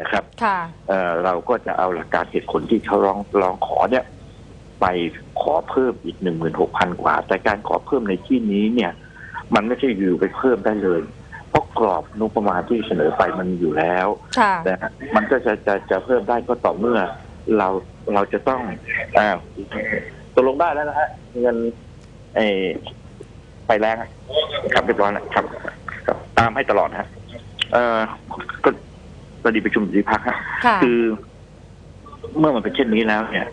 นะครับค่ะเอ่อเราก็จะเอาหลักการเหตุผลที่เขาร้องร้องขอเนี่ย ไปขอเพิ่มอีกหนึ่งหมื่นหกพันกว่า แต่การขอเพิ่มในที่นี้เนี่ย มันไม่ใช่อยู่ไปเพิ่มได้เลย เพราะกรอบงบประมาณที่เสนอไปมันมีอยู่แล้วค่ะนะฮะมันก็จะจะจะเพิ่มได้ก็ต่อเมื่อเราเราจะต้องอ่าตกลงได้แล้วนะฮะเงินเออไปแรงอะครับเรียบร้อยนะครับครับตามให้ตลอดนะฮะเอ่อ ก็ตอนดีประชุมสีพักฮะค่ะคือ เมื่อมันเป็นเช่นนี้แล้วเนี่ย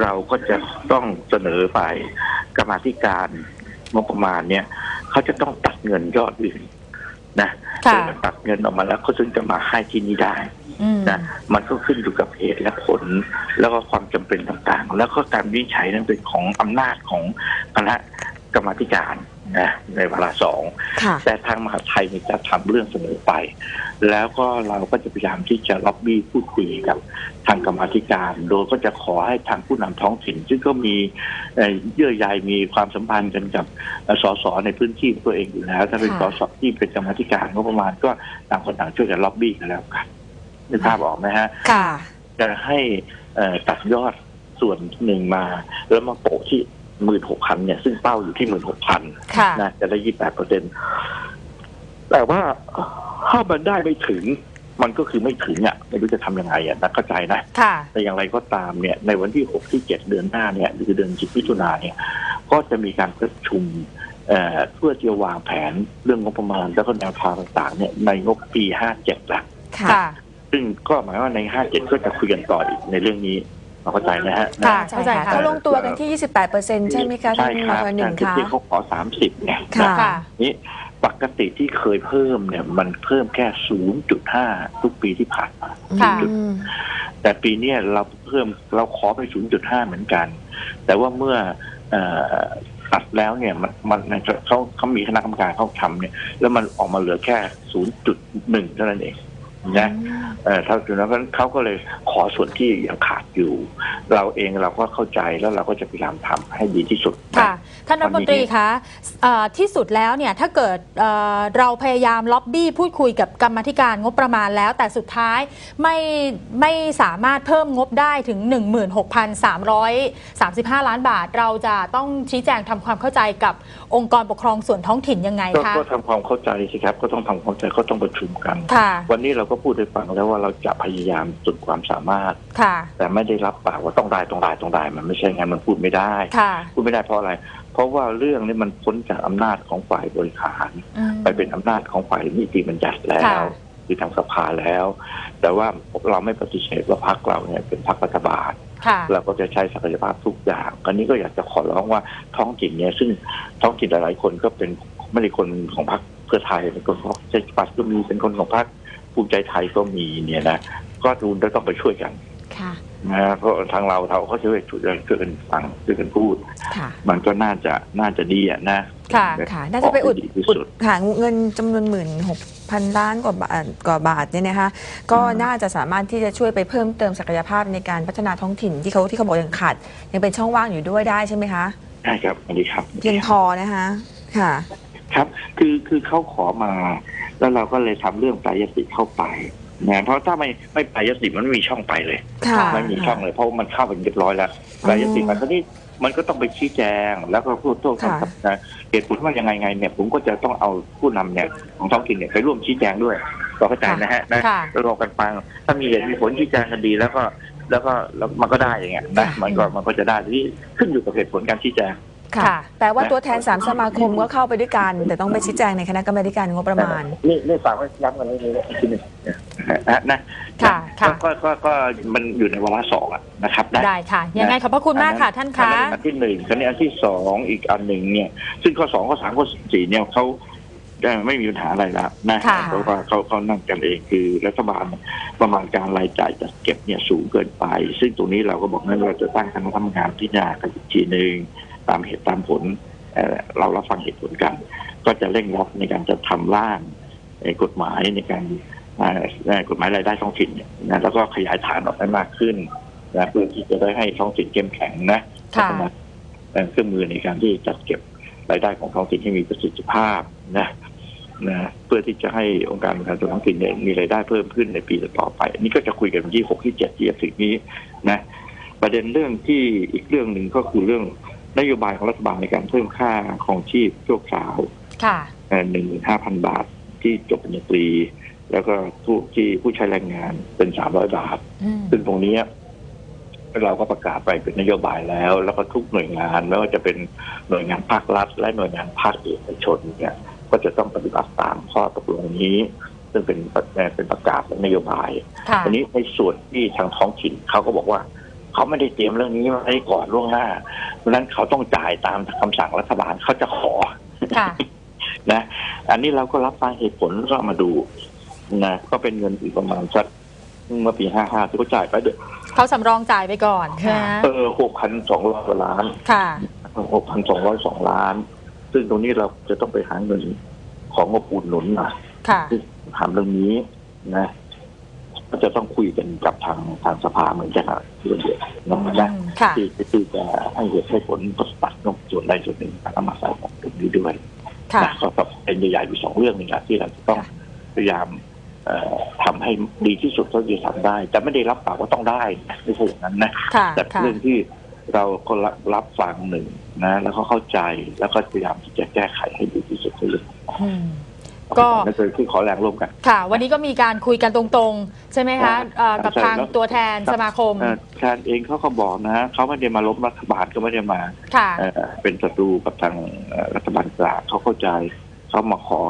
เราก็จะต้องเสนอไปกรรมาธิการงบประมาณเนี่ยเขาจะต้องตัดเงินยอดอื่นนะค่ะตัดเงินออกมาแล้วเขาถึงจะมาให้ที่นี้ได้อืมนะมันก็ขึ้นอยู่กับเหตุและผล แล้วก็ความจำเป็นต่างๆ แล้วก็การวินิจฉัยนั้นเป็นของอำนาจของคณะกรรมาธิการ นะในวาระสองค่ะแต่ทางมหาดไทยเนี่ยจะทำเรื่องเสนอไป แล้วก็เราก็จะพยายามที่จะล็อบบี้พูดคุยกับทางกรรมาธิการ โดยก็จะขอให้ทางผู้นำท้องถิ่น ซึ่งก็มีเอ่อเยื่อใยมีความสัมพันธ์กันกับเอ่อสสในพื้นที่ของตัวเองอยู่แล้ว ถ้าเป็นสค่ะสที่เป็นกรรมาธิการงบประมาณก็ต่างคนต่างช่วยกันล็อบบี้กันแล้วกันนึกภาพออกไหมฮะค่ะจะให้เอ่อตัดยอดส่วนหนึ่งมาแล้วมาโปะที่ หมื่นหกพันเนี่ยซึ่งเป้าอยู่ที่หมื่นหกพันค่ะนะจะได้ยี่แปดเปอร์เซ็นแต่ว่าถ้ามันได้ไม่ถึง มันก็คือไม่ถึงอะไม่รู้จะทำยังไงอะนะเข้าใจนะค่ะแต่อย่างไรก็ตามเนี่ย ในวันที่หกที่เจ็ดเดือนหน้าเนี่ยหรือเดือนจิมิถุนาเนี่ย ก็จะมีการประชุมเอ่อเพื่อที่จะวางแผนเรื่องงบประมาณ แล้วก็แนวทางต่างๆ เนี่ยในงบปีห้าเจ็ดละค่ะค่ะซึ่งก็หมายว่าในห้าเจ็ดก็จะคุยกันต่ออีกในเรื่องนี้ เราเข้าใจนะฮะค่ะใช่เข้าใจค่ะค่ะเขาลงตัวกันที่ 28%ใช่ไหมคะใช่ท่านครัมาบคหนึ่งที่คะที่เขาขอสามสิบไงค่ะค่ะนี่ปกติที่เคยเพิ่มเนี่ย มันเพิ่มแค่ 0.5 ทุกปีที่ผ่านมาค่ะอืมแต่ปีเนี้ยเราเพิ่มเราขอไป 0.5 เหมือนกัน แต่ว่าเมื่อเอ่อตัดแล้วเนี่ยมันมันเขาเขามีคณะกรรมการเขาทำเนี่ย แล้วมันออกมาเหลือแค่ 0.1 เท่านั้นเอง นะเออเท่านั้นเพราะฉะนั้นเขาก็เลยขอส่วนที่ยังขาดอยู่ เราเองเราก็เข้าใจแล้วเราก็จะพยายามทำให้ดีที่สุดนะค่ะท่านรัฐมนตรีคะเอ่อที่สุดแล้วเนี่ยถ้าเกิดเอ่อเราพยายามล็อบบี้พูดคุยกับกรรมาธิการงบประมาณแล้ว แต่สุดท้ายไม่ไม่สามารถเพิ่มงบได้ถึง 16,335 ล้านบาท เราจะต้องชี้แจงทำความเข้าใจกับองค์กรปกครองส่วนท้องถิ่นยังไงก็คะก็ทำความเข้าใจสิครับก็ต้องทำความเข้าใจก็ต้องประชุมกันค่ะวันนี้เราก็พูดให้ฟังแล้วว่าเราจะพยายามสุดความสามารถ ค่ะ แต่ไม่ได้รับปากว่าต้องได้ต้องได้ต้องได้มันไม่ใช่งั้นมันพูดไม่ได้ ค่ะ พูดไม่ได้เพราะอะไร เพราะว่าเรื่องนี้มันพ้นจากอำนาจของฝ่ายบริหาร อืม ไปเป็นอำนาจของฝ่ายนิติบัญญัติแล้ค่ะ วคือทางสภาแล้ว แต่ว่าเราไม่ปฏิเสธว่าพรรคเราเนี่ยเป็นพรรครัฐบาล ค่ะ เราก็จะใช้ศักยภาพทุกอย่างอันนี้ก็อยากจะขอร้องว่าท้องถิ่นเนี่ยซึ่งท้องถิ่นหลายๆคนก็เป็นไม่ได้คนของพรรคเพื่อไทยเป็นคนของเจ็ดปัตก็มีเป็นคนของพรรค ภูมิใจไทยก็มีเนี่ยนะก็ดูจะต้องไปช่วยกันค่ะนะเพราะทางเราเราก็ช่วยช่วยช่วยกันฟังช่วยกันพูด ค่ะ มันก็น่าจะน่าจะดีอะนะค่ะค่ะน่าจะไปอุดกให้ที่อุดสุดค่ะเงินจำนวนหมื่นหกพันล้านกว่าบาทกว่าบาทเนี่ยนะคะก็น่าจะสามารถที่จะช่วยไปเพิ่มเติมศักยภาพในการพัฒนาท้องถิ่นที่เขาที่เขาบอกยังขาดยังเป็นช่องว่างอยู่ด้วยได้ใช่ไหมคะใช่ครับอันนี้ครับเพียงพอนะคะ ค่ะ ครับ คือคือเขาขอมา แล้วเราก็เลยทำเรื่องปลายติเข้าไปนะเพราะถ้าไม่ไม่ปลายติมันไม่มีช่องไปเลยค่ะไม่มีช่องเลยเพราะว่ามันเข้าไปเรียบร้อยแล้วปลายติมันก็นี่มันก็ต้องไปชี้แจง แล้วก็พูดโต้ค่ะกับนะเหตุผลว่ายังไงไงเนี่ยผมก็จะต้องเอาผู้นำเนี่ยของท้องถิ่นเนี่ยไปร่วมชี้แจงด้วยเราเข้าใจนะฮะนะค่ะแล้วรอกันฟังถ้ามีเหตุมีผลชี้แจงกันดีแล้วก็แล้วก็แล้วมันก็ได้อย่างเงี้ยนะมันก็มันก็จะได้ที่ขึ้นอยู่กับเหตุผลการชี้แจง ค่ะค่ะ แต่ว่าตัวแทนสามสมาคมก็เข้าไปด้วยกัน แต่ต้องไปชี้แจงในคณะกรรมาธิการงบประมาณ นี่นี่ฝากไว้ย้ำกันนิดนึงทีหนึงนะนะค่ะค่ะก็ก็ก็มันอยู่ในวาระสองอะนะครับได้ได้ค่ะ ยังไงขอบพระคุณมากค่ะท่านคะอัอันที่หนึ่งอันนี้อันที่สองอีกอันหนึ่งเนี่ยซึ่งข้อสองข้อสามข้อสี่เนี่ยเขาได้ไม่มีปัญหาอะไรแล้วนะค่ะเพราะว่าเขาเขานั่งกันเองคือรัฐบาลประมาณการรายจ่ายจัดเก็บเนี่ยสูงเกินไป ซึ่งตรงนี้เราก็บอกว่าเราจะตั้งคณะทำงานพิจารณากันอีกทีหนึ่ง ตามเหตุตามผลเอ่อเรารับฟังเหตุผลกัน ก็จะเร่งรัดในการจะทำร่างเอ่อกฎหมายในการเอ่อเอ่อกฎหมายรายได้ท้องถิ่นเนี่ยนะแล้วก็ขยายฐานออกไปมากขึ้นนะเพื่อที่จะได้ให้ท้องถิ่นเข้มแข็งนะค่ะพัฒนาเอ่อเครื่องมือในการที่จัดเก็บรายได้ของท้องถิ่นให้มีประสิทธิภาพนะนะเพื่อที่จะให้องค์การบริหารส่วนท้องถิ่นเนี่ยมีรายได้เพิ่มขึ้นในปีต่อไปอันนี้ก็จะคุยกันวันที่หกที่เจ็ดที่จะถึงนี้นะ ประเด็นเรื่องที่อีกเรื่องหนึ่งก็คือเรื่อง นโยบายของรัฐบาลในการเพิ่มค่าของชีพชั่วคราวค่ะหนึ่งห้าพันบาทที่จบปริญญาตรี แล้วก็ผู้ที่ผู้ใช้แรงงานเป็นสามร้อยบาทอืมซึ่งตรงเนี้ยเราก็ประกาศไปเป็นนโยบายแล้ว แล้วก็ทุกหน่วยงานไม่ว่าจะเป็นหน่วยงานภาครัฐ และหน่วยงานภาคเอกชนเนี่ย ก็จะต้องปฏิบัติตามข้อตกลงนี้ ซึ่งเป็นเป็นประกาศและนโยบายค่ะอันนี้ในส่วนที่ทางท้องถิ่นเขาก็บอกว่า เขาไม่ได้เตรียมเรื่องนี้ไว้ก่อนล่วงหน้า เพราะฉะนั้นเขาต้องจ่ายตามคำสั่งรัฐบาลเขาจะขอค่ะนะ อันนี้เราก็รับฟังเหตุผลแล้วก็มาดูนะก็เป็นเงินอีกประมาณสักเมื่อปีห้าห้าที่เขาจ่ายไปเดือนเขาสำรองจ่ายไปก่อนใช่ไหมเออหกพันสองร้อยล้าน ค่ะหกพันสองร้อยสองล้าน ซึ่งตรงนี้เราจะต้องไปหาเงินของงบอุดหนุนนะค่ะที่ถามเรื่องนี้นะก็จะต้องคุยกันกับทางทางสภาเหมือนกันนะเรื่องเดีย วนะอืมค่ะที่ที่จะให้เหตุให้ผลก็ตัดงบส่วนใดส่วนหนึ่งแล้วมาใส่ของตรงนี้ด้วยค่ะนะก็เป็นใหญ่ๆอยู่สองเรื่องนี่แหละที่เราจะต้องค่ะพยายามเอ่อทำให้ดีที่สุดเท่าที่จะทำได้ แต่ไม่ได้รับปากว่าต้องได้นะไม่ใช่อย่างนั้นนะค่ะแต่ค่ะเรื่องที่เราก็รับรับฟังหนึ่งนะ แล้วก็เข้าใจแล้วก็พยายามที่จะแก้ไขให้ดีที่สุดเท่าที่อืม ก็นั่นคือคือขอแรงร่วมกัน ค่ะ วันนี้ก็มีการคุยกันตรงๆ ใช่ไหมคะเอ่อกับใช่ทางแล้วตัวแทนสมาคม เอ่อแทนเองเขาก็บอกนะเขาไม่ได้มาล้มรัฐบาลก็ไม่ได้มาค่ะ เอ่อเป็นศัตรูกับทางเอ่อรัฐบาลกลางเขาเข้าใจเขามาขอ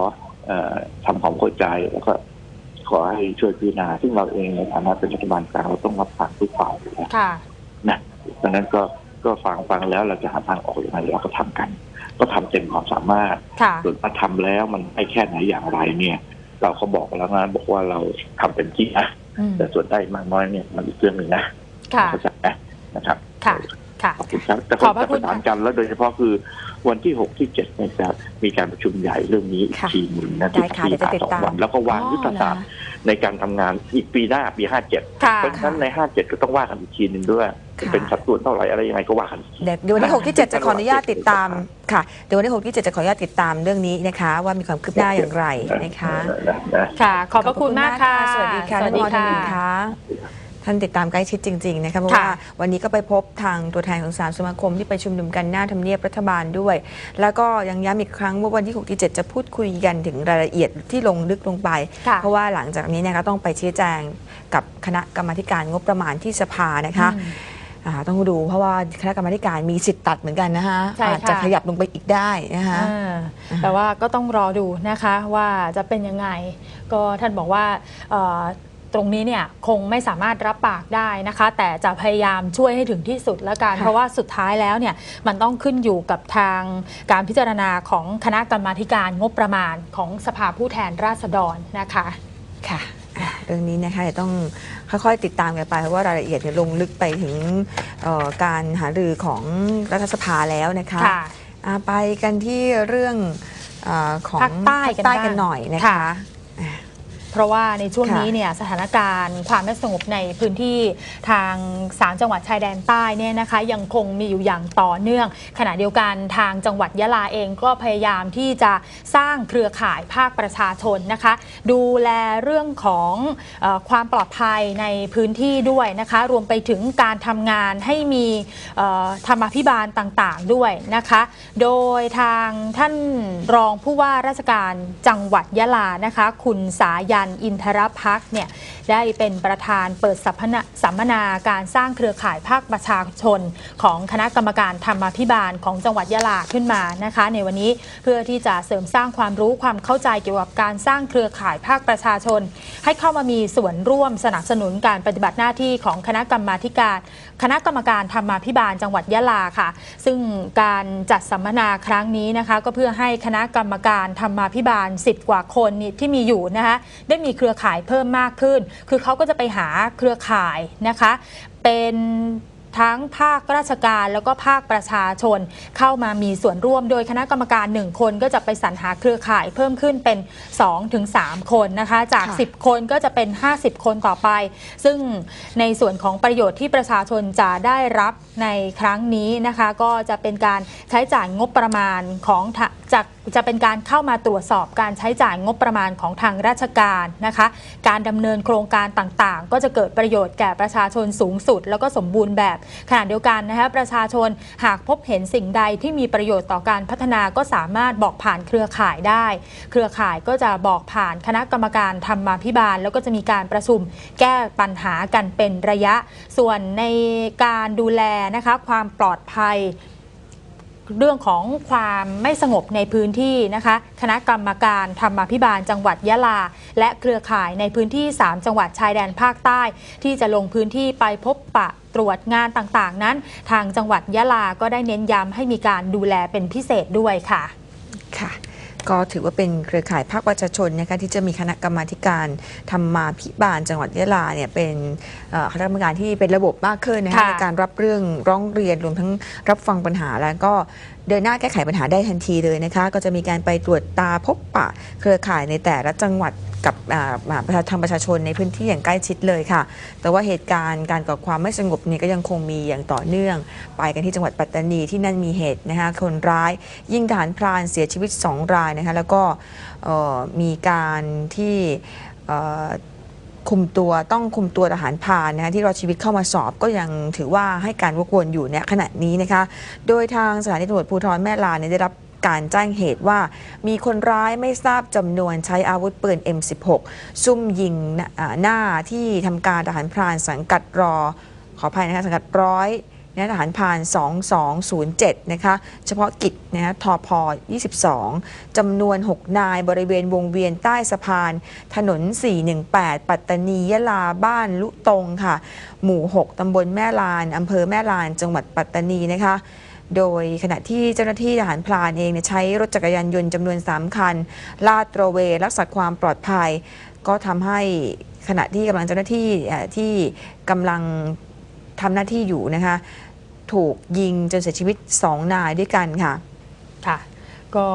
เอ่อทำความเข้าใจแล้วก็ขอให้ช่วยพิจารณาซึ่งเราเองในฐานะเป็นรัฐบาลกลางเราต้องรับฟังทุกฝ่ายอยู่แล้วค่ะ นะดังนั้นก็ก็ฟังฟังแล้วเราจะหาทางออกยังไงเราก็ทำกัน ก็ทำเต็มความสามารถค่ะส่วนมาทำแล้วมันได้แค่ไหนอย่างไรเนี่ย เราก็บอกแล้วนะบอกว่าเราทำเต็มที่นะอืมแต่ส่วนได้มากน้อยเนี่ยมันอีกเรื่องหนึ่งนะค่ะเข้าใจนะนะครับค่ะค่ะขอบคุณครับแต่ขก็อบพระจะคุประณสานค่ะกันแล้วโดยเฉพาะคือวันที่หกที่เจ็ดเนี่ยจะมีการประชุมใหญ่เรื่องนี้อีกค่ะทีหนึ่งนะได้ค่ะที่เดี๋ยวจะติดสองตามวันแล้วก็วางอ๋อยุทธศาสตร์ ในการทำงานอีกปีหน้าปีห้าเจ็ดค่ะเพราะฉะนั้นในห้าเจ็ดก็ต้องว่ากันอีกทีหนึ่งด้วยค่ะเป็นสัดส่วนเท่าไหร่อะไรยังไงก็ว่ากันอีกทีเดี๋ยวเดี๋ยววันที่6ที่7จะขออนุญาตติดตามค่ะเดี๋ยววันที่6ที่7จะขออนุญาตติดตามเรื่องนี้นะคะ ว่ามีความคืบหน้าอย่างไรนะคะนะนะค่ะ ขอบพระคุณมากค่ะ สวัสดีค่ะสวัสดีท่านผอค่ะ ท่านอื่นค่ะท่านติดตามใกล้ชิดจริง ๆ นะคะเพราะค่ะว่าวันนี้ก็ไปพบทางตัวแทนของสามสมาคมที่ไปชุมนุมกันหน้าทำเนียบรัฐบาลด้วย แล้วก็ยังย้ำอีกครั้งว่าวันที่6ที่7จะพูดคุยกันถึงรายละเอียดที่ลงลึกลงไปค่ะเพราะว่าหลังจากนี้นะคะต้องไปชี้แจงกับคณะกรรมาธิการงบประมาณที่สภานะคะอืมอ่าต้องดูเพราะว่าคณะกรรมาธิการมีสิทธิ์ตัดเหมือนกันนะคะใช่ค่ะอาจจะขยับลงไปอีกได้นะคะอ่าแต่ว่าก็ต้องรอดูนะคะว่าจะเป็นยังไง ก็ท่านบอกว่าเอ่อ ตรงนี้เนี่ยคงไม่สามารถรับปากได้นะคะ แต่จะพยายามช่วยให้ถึงที่สุดแล้วกันค่ะเพราะว่าสุดท้ายแล้วเนี่ยมันต้องขึ้นอยู่กับทางการพิจารณาของคณะกรรมาธิการงบประมาณของสภาผู้แทนราษฎรนะคะค่ะอะเรื่องนี้นะคะเดี๋ยวต้องค่อยๆติดตามกันไปเพราะว่ารายละเอียดเนี่ยลงลึกไปถึงเอ่อการหารือของรัฐสภาแล้วนะคะค่ะอะไปกันที่เรื่องเออของภาคใต้กันภาคใต้บ้างกันหน่อยนะค่ะคะ เพราะว่าในช่วงค่ะนี้เนี่ยสถานการณ์ความไม่สงบในพื้นที่ทางสามจังหวัดชายแดนใต้เนี่ยนะคะยังคงมีอยู่อย่างต่อเนื่อง ขณะเดียวกันทางจังหวัดยะลาเองก็พยายามที่จะสร้างเครือข่ายภาคประชาชนนะคะ ดูแลเรื่องของเออความปลอดภัยในพื้นที่ด้วยนะคะ รวมไปถึงการทำงานให้มีเอ่อธรรมาภิบาลต่างๆด้วยนะคะ โดยทางท่านรองผู้ว่าราชการจังหวัดยะลานะคะ คุณสายันอินทรพักเนี่ยได้เป็นประธานเปิดสัมมนาสัมมนาการสร้างเครือข่ายภาคประชาชน ของคณะกรรมการธรรมาภิบาลของจังหวัดยะลาขึ้นมานะคะ ในวันนี้เพื่อที่จะเสริมสร้างความรู้ความเข้าใจเกี่ยวกับการสร้างเครือข่ายภาคประชาชน ให้เข้ามามีส่วนร่วมสนับสนุนการปฏิบัติหน้าที่ของคณะกรรมาการ คณะกรรมการธรรมาภิบาลจังหวัดยะลาค่ะ ซึ่งการจัดสัมมนาครั้งนี้นะคะ ก็เพื่อให้คณะกรรมการธรรมาภิบาล 10 กว่าคนที่มีอยู่นะคะได้มีเครือข่ายเพิ่มมากขึ้น คือเขาก็จะไปหาเครือข่ายนะคะ เป็นทั้งภาคราชการแล้วก็ภาคประชาชนเข้ามามีส่วนร่วม โดยคณะกรรมการ 1 คนก็จะไปสรรหาเครือข่ายเพิ่มขึ้นเป็น 2-3 คนนะคะ จากค่ะ10 คนก็จะเป็น 50 คนต่อไป ซึ่งในส่วนของประโยชน์ที่ประชาชนจะได้รับในครั้งนี้นะคะ ก็จะเป็นการใช้จ่ายงบประมาณของทะจะจะเป็นการเข้ามาตรวจสอบการใช้จ่ายงบประมาณของทางราชการนะคะ การดำเนินโครงการต่างๆ ก็จะเกิดประโยชน์แก่ประชาชนสูงสุด แล้วก็สมบูรณ์แบบขณะเดียวกันนะคะประชาชนหากพบเห็นสิ่งใดที่มีประโยชน์ต่อการพัฒนาก็สามารถบอกผ่านเครือข่ายได้ เครือข่ายก็จะบอกผ่านคณะกรรมการธรรมาภิบาล แล้วก็จะมีการประชุมแก้ปัญหากันเป็นระยะ ส่วนในการดูแลนะคะความปลอดภัย เรื่องของความไม่สงบในพื้นที่นะคะ คณะกรรมการธรรมาภิบาลจังหวัดยะลา และเครือข่ายในพื้นที่ 3 จังหวัดชายแดนภาคใต้ ที่จะลงพื้นที่ไปพบปะตรวจงานต่างๆ นั้น ทางจังหวัดยะลาก็ได้เน้นย้ำให้มีการดูแลเป็นพิเศษด้วยค่ะค่ะ ก็ถือว่าเป็นเครือข่ายภาคประชาชนนะคะที่จะมีคณะกรรมาธิการธรรมาภิบาลจังหวัดยะลาเนี่ยเป็นเอ่อคณะกรรมการที่เป็นระบบมากขึ้นนะคะค่ะในการรับเรื่องร้องเรียนรวมทั้งรับฟังปัญหาแล้วก็ เดินหน้าแก้ไขปัญหาได้ทันทีเลยนะคะ ก็จะมีการไปตรวจตาพบปะเครือข่ายในแต่ละจังหวัดกับประชาทางประชาชนในพื้นที่อย่างใกล้ชิดเลยค่ะ แต่ว่าเหตุการณ์การก่อความไม่สงบนี่ก็ยังคงมีอย่างต่อเนื่อง ไปกันที่จังหวัดปัตตานีที่นั่นมีเหตุนะคะคนร้ายยิงทหารพรานเสียชีวิต 2 รายนะคะแล้วก็มีการที่ คุมตัวต้องคุมตัวทหารพรานนะคะที่รอชีวิตเข้ามาสอบก็ยังถือว่าให้การวกวนอยู่ในขณะนี้นะคะ โดยทางสถานีตำรวจภูธรแม่ลาเนี่ยได้รับการแจ้งเหตุว่ามีคนร้ายไม่ทราบจำนวนใช้อาวุธปืน M16 ซุ่มยิงหน้าที่ทำการทหารพรานสังกัดรอ ขออภัยนะคะสังกัดร้อย นะทหารพาน 2207 นะคะ เฉพาะกิจนะทอพ22 จำนวน 6 นายบริเวณวงเวียนใต้สะพาน ถนน 418 ปัตตานียะลาบ้านลุตงค่ะ หมู่ 6 ตำบลแม่ลาน อำเภอแม่ลาน จังหวัดปัตตานีนะคะโดยขณะที่เจ้าหน้าที่ทหารพรานเองเใช้รถจักรยานยนต์จำนวน 3 คัน ลาดตระเวนรักษาความปลอดภัย ก็ทำให้ขณะที่กำลังเจ้าหน้าที่ที่กำลังทำหน้าที่อยู่นะคะ ถูกยิงจนเสียชีวิต 2 นายด้วยกันค่ะ ค่ะ ก็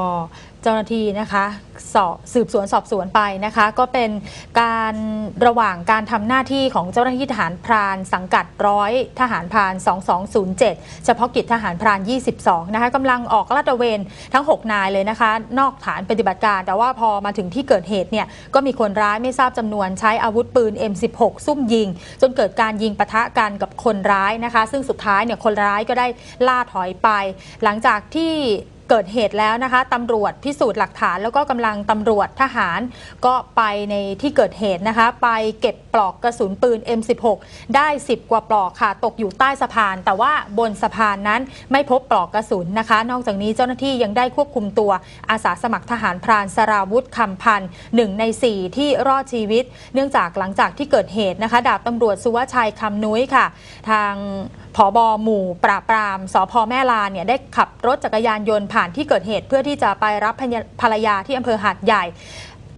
เจ้าหน้าที่นะคะสอบสืบสวนสอบสวนไปนะคะ ก็เป็นการระหว่างการทำหน้าที่ของเจ้าหน้าที่ทหารพรานสังกัดร้อยทหารพราน 2207 เฉพาะกิจทหารพราน 22 นะคะกำลังออกลาดตระเวนทั้ง 6 นายเลยนะคะ นอกฐานปฏิบัติการ แต่ว่าพอมาถึงที่เกิดเหตุเนี่ยก็มีคนร้ายไม่ทราบจำนวนใช้อาวุธปืน M16 ซุ่มยิง จนเกิดการยิงปะทะกันกับคนร้ายนะคะ ซึ่งสุดท้ายเนี่ยคนร้ายก็ได้ล่าถอยไป หลังจากที่ เกิดเหตุแล้วนะคะตำรวจพิสูจน์หลักฐานแล้วก็กำลังตำรวจทหารก็ไปในที่เกิดเหตุนะคะ ไปเก็บ ปลอกกระสุนปืน M16 ได้ 10 กว่าปลอกค่ะ ตกอยู่ใต้สะพาน แต่ว่าบนสะพานนั้นไม่พบปลอกกระสุนนะคะ นอกจากนี้เจ้าหน้าที่ยังได้ควบคุมตัวอาสาสมัครทหารพรานสราวุธคำพันธ์หนึ่งใน 4 ที่รอดชีวิต เนื่องจากหลังจากที่เกิดเหตุนะคะ ดาบตำรวจสุวชัยคำนุ้ยค่ะ ทางผอบอหมู่ปราบปรามสพแม่ลาเนี่ยได้ขับรถจักรยานยนต์ผ่านที่เกิดเหตุเพื่อที่จะไปรับภรรยาที่อำเภอหาดใหญ่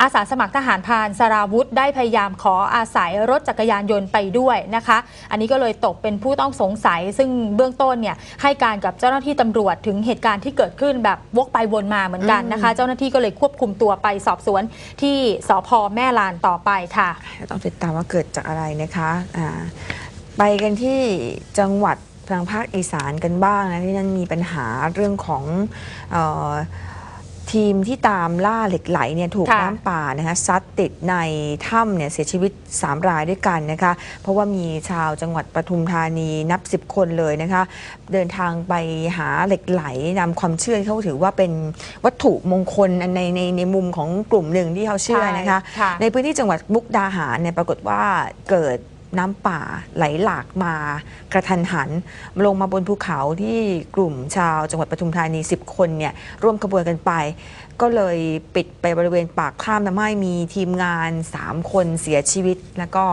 อาสาสมัครทหารพรานสราวุธ ได้พยายามขออาศัยรถจักรยานยนต์ไปด้วยนะคะ อันนี้ก็เลยตกเป็นผู้ต้องสงสัย ซึ่งเบื้องต้นเนี่ยให้การกับเจ้าหน้าที่ตำรวจถึงเหตุการณ์ที่เกิดขึ้นแบบวกไปวนมาเหมือนกันนะคะ เจ้าหน้าที่ก็เลยควบคุมตัวไปสอบสวนที่สพแม่ลานต่อไปค่ะ ต้องติดตามว่าเกิดจากอะไรนะคะอ่าไปกันที่จังหวัดทางภาคอีสานกันบ้างนะที่นั่นมีปัญหาเรื่องของเออ ทีมที่ตามล่าเหล็กไหลเนี่ยถูกค่ะน้ำป่านะคะซัดติดในถ้ำเนี่ยเสียชีวิต 3 รายด้วยกันนะคะ เพราะว่ามีชาวจังหวัดปทุมธานีนับ 10 คนเลยนะคะ เดินทางไปหาเหล็กไหลนำความเชื่อที่เขาถือว่าเป็นวัตถุมงคลในในในมุมของกลุ่มหนึ่งที่เขาเชื่อนะคะ ใช่ค่ะ ในพื้นที่จังหวัดมุกดาหารเนี่ยปรากฏว่าเกิด น้ำป่าไหลหลากมากระทันหัน ลงมาบนภูเขาที่กลุ่มชาวจังหวัดปทุมธานี 10 คนเนี่ยร่วมขบวนกันไป ก็เลยปิดไปบริเวณปากถ้ำทำให้มีทีมงาน 3 คนเสียชีวิต แล้วก็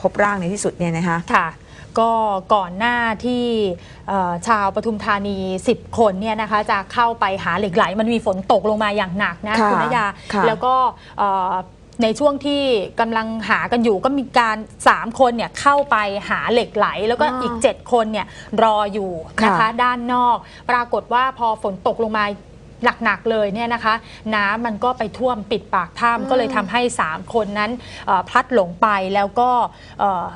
พบร่างในที่สุดเนี่ยนะคะค่ะก็ก่อนหน้าที่เอ่อชาวปทุมธานี 10 คนเนี่ยนะคะจะเข้าไปหาเหล็กไหล มันมีฝนตกลงมาอย่างหนักนะค่ะคุณนยาค่ะแล้วก็เอ่อ ในช่วงที่กำลังหากันอยู่ก็มีการ 3 คนเนี่ยเข้าไปหาเหล็กไหล แล้วก็อ๋ออีอีก 7 คนเนี่ยรออยู่นะคะค่ะ ด้านนอก ปรากฏว่าพอฝนตกลงมาหนักๆเลยเนี่ยนะคะ น้ำมันก็ไปท่วมปิดปากอืมถ้ำก็เลยทำให้ 3 คนนั้นเอ่อพลัดหลงไปแล้วก็เอ่อ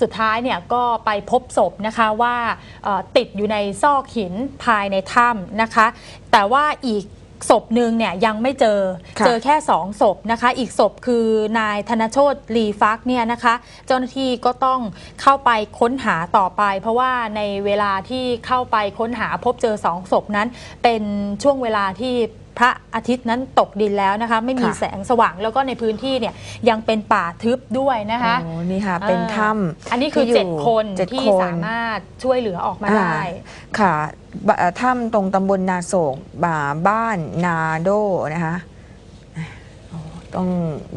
สุดท้ายเนี่ยก็ไปพบศพนะคะว่าเอ่อติดอยู่ในซอกหินภายในถ้ำนะคะ แต่ว่าอีก ศพหนึ่งเนี่ยยังไม่เจอค่ะเจอแค่2ศพนะคะ อีกศพคือนายธนโชตลีฟักเนี่ยนะคะ เจ้าหน้าที่ก็ต้องเข้าไปค้นหาต่อไป เพราะว่าในเวลาที่เข้าไปค้นหาพบเจอสองศพนั้น เป็นช่วงเวลาที่ พระอาทิตย์นั้นตกดินแล้วนะคะ ไม่มีค่ะ แสงสว่างแล้วก็ในพื้นที่เนี่ยยังเป็นป่าทึบด้วยนะคะ โอ้นี่ค่ะ เป็นอ่าถ้ำอันนี้คือ ที่ยู่7 คนเจ็ดที่คนสามารถช่วยเหลือออกมาอ่าได้ ค่ะบเอ่อถ้ำตรงตำบลนาโศกบ่าบ้านนาโดนะคะโอ้ต้อง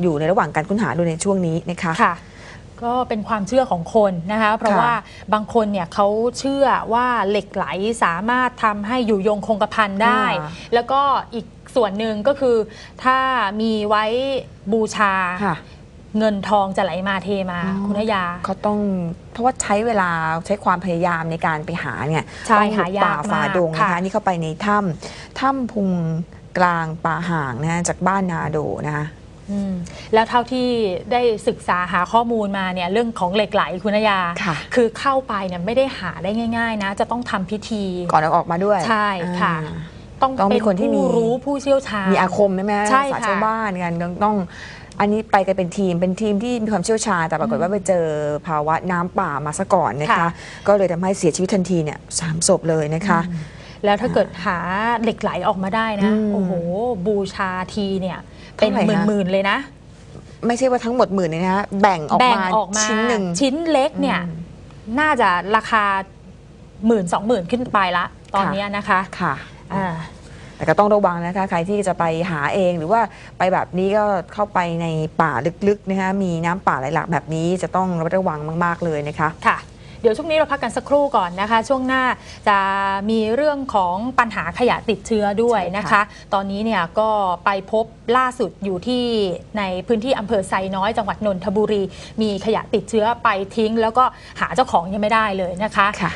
อยู่ในระหว่างการค้นหาดูในช่วงนี้นะคะ ค่ะ ก็เป็นความเชื่อของคนนะคะ เพราะค่ะว่าบางคนเนี่ยเขาเชื่อว่าเหล็กไหลสามารถทำให้อยู่ยงคงกระพันได้ อ่าแล้วก็อีกส่วนหนึ่งก็คือ ถ้ามีไว้บูชา ค่ะ เงินทองจะไหลมาเทมาอ๋อ คุณนยา เขาต้องเพราะว่าใช้เวลาใช้ความพยายามในการไปหาเนี่ยใช่ต้องหายากป่าฝ่ามากดงนะคะค่ะนี่เข้าไปในถ้ำถ้ำพุงกลางป่าห่างนะจากบ้านนาโดนะคะ อืมแล้วเท่าที่ได้ศึกษาหาข้อมูลมาเนี่ยเรื่องของเหล็กไหลคุณนยาค่ะคือเข้าไปเนี่ยไม่ได้หาได้ง่าย ๆ นะ จะต้องทำพิธี ก่อนเอาออกมาด้วยใช่ค่ะ อ่า ต้องต้องมีเป็นคนที่มี ผู้รู้ผู้เชี่ยวชาญ มีอาคมใช่ไหมใช่ภาษาค่ะชาวบ้านกันต้องต้อง อันนี้ไปกันเป็นทีม เป็นทีมที่มีความเชี่ยวชาญ แต่ปรากฏว่าไปเจอภาวะน้ำป่ามาซะก่อนนะคะ ค่ะ ก็เลยทำให้เสียชีวิตทันทีเนี่ยสามศพเลยนะคะ แล้วถ้าเกิดหาเหล็กไหลออกมาได้นะ อืม โอ้โห บูชาทีเนี่ย เป็นเท่าไหร่หมื่นคะๆเลยนะ ไม่ใช่ว่าทั้งหมดหมื่นเลยนะคะแบ่งออกแบ่งมาออกมาชิ้นหนึ่งชิ้นเล็กเนี่ยอืมน่าจะราคาหมื่นสองหมื่นขึ้นไปละ ตอนค่ะเนี้ยนะคะค่ะอ่าแต่ก็ต้องระวังนะคะ ใครที่จะไปหาเองหรือว่าไปแบบนี้ก็เข้าไปในป่าลึกๆนะคะมีน้ำป่าไหลหลากแบบนี้จะต้องระมัดระวังมาก ๆเลยนะคะค่ะ เดี๋ยวช่วงนี้เราพักกันสักครู่ก่อนนะคะ ช่วงหน้าจะมีเรื่องของปัญหาขยะติดเชื้อด้วยนะคะใช่ค่ะตอนนี้เนี่ยก็ไปพบล่าสุดอยู่ที่ในพื้นที่อำเภอไซน้อยจังหวัดนนทบุรี มีขยะติดเชื้อไปทิ้ง แล้วก็หาเจ้าของยังไม่ได้เลยนะคะค่ะ